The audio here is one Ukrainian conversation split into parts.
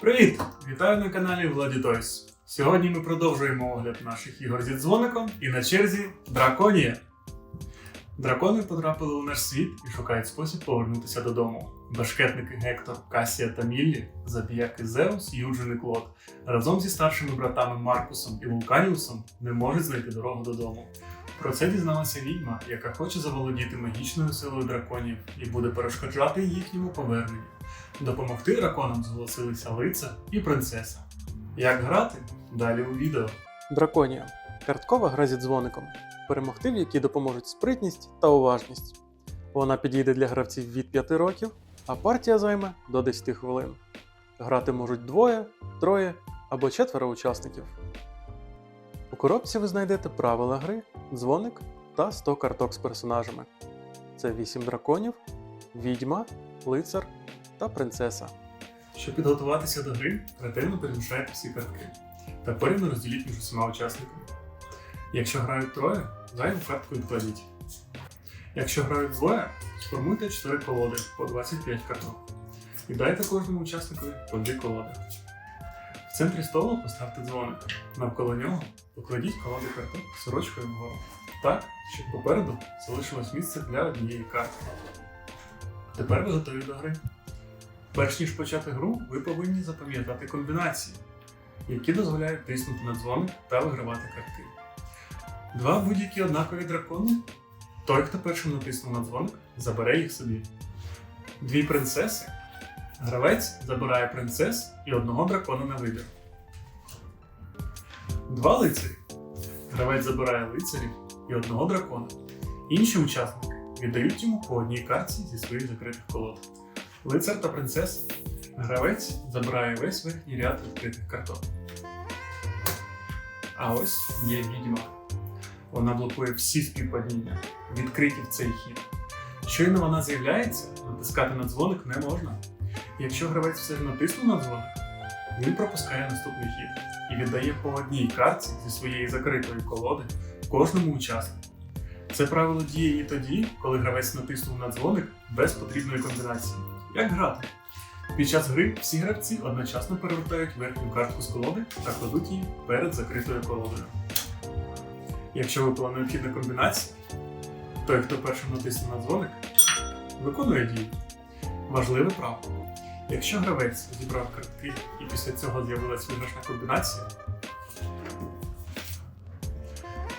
Привіт! Вітаю на каналі Владі Тойс. Сьогодні ми продовжуємо огляд наших ігор зі дзвоником і на черзі Драконія. Дракони потрапили у наш світ і шукають спосіб повернутися додому. Башкетники Гектор, Касія та Міллі, забіяки Зеус, Юджин і Клод разом зі старшими братами Маркусом і Вулканіусом не можуть знайти дорогу додому. Про це дізналася відьма, яка хоче заволодіти магічною силою драконів і буде перешкоджати їхньому поверненню. Допомогти драконам зголосилися лицар і принцеса. Як грати? Далі у відео. Драконія карткова гра зі дзвоником, перемогти в якій допоможуть спритність та уважність. Вона підійде для гравців від 5 років, а партія займе до 10 хвилин. Грати можуть двоє, троє або четверо учасників. У коробці ви знайдете правила гри, дзвоник та 100 карток з персонажами. Це 8 драконів, відьма, лицар та принцеса. Щоб підготуватися до гри, ретельно перемішайте всі картки та порівно розділіть між усіма учасниками. Якщо грають троє, зайву картку відкладіть. Якщо грають двоє, сформуйте 4 колоди по 25 карток. І дайте кожному учасникові по 2 колоди. В центрі столу поставте дзвоник. Навколо нього покладіть колоди карток сорочкою вгору. Так, щоб попереду залишилось місце для однієї карти. Тепер ви готові до гри. Перш ніж почати гру, ви повинні запам'ятати комбінації, які дозволяють тиснути на дзвоник та вигравати картки. Два будь-які однакові дракони. Той, хто першим натиснув на дзвоник, забере їх собі. Дві принцеси. Гравець забирає принцес і одного дракона на вибір. Два лицарі. Гравець забирає лицарів і одного дракона. Інші учасники віддають йому по одній картці зі своїх закритих колод. Лицар та принцеса. Гравець забирає весь верхній ряд відкритих карток. А ось є відьма. Вона блокує всі співпадіння, відкриті в цей хід. Щойно вона з'являється, натискати на дзвоник не можна. Якщо гравець все натиснув на дзвоник, він пропускає наступний хід і віддає по одній картці зі своєї закритої колоди кожному учаснику. Це правило діє і тоді, коли гравець натиснув на дзвоник без потрібної комбінації. Як грати? Під час гри всі гравці одночасно перевертають верхню картку з колоди та кладуть її перед закритою колодою. Якщо випала необхідна комбінація, той, хто першим натисне на дзвоник, виконує дію. Важливе правило. Якщо гравець зібрав картки і після цього з'явилася виграшна комбінація,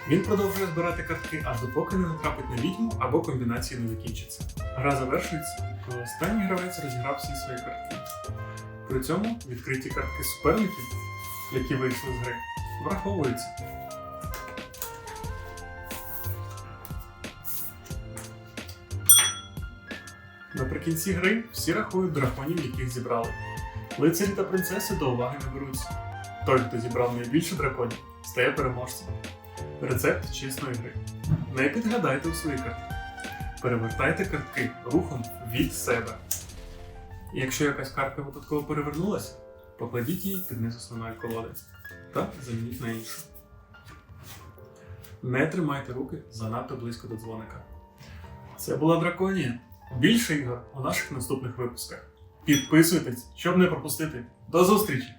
він продовжує збирати картки аж допоки не натрапить на відьму або комбінації не закінчиться. Гра завершується, коли останній гравець розіграв всі свої картки. При цьому відкриті картки суперників, які вийшли з гри, враховуються. Наприкінці гри всі рахують драконів, яких зібрали. Лицарі та принцеси до уваги не беруться. Той, хто зібрав найбільше драконів, стає переможцем. Рецепт чесної гри. Не підгадайте у свої картки. Перевертайте картки рухом від себе. Якщо якась картка випадково перевернулася, покладіть її під низ основної колоди та замініть на іншу. Не тримайте руки занадто близько до дзвоника. Це була драконія. Більше ігор у наших наступних випусках. Підписуйтесь, щоб не пропустити. До зустрічі!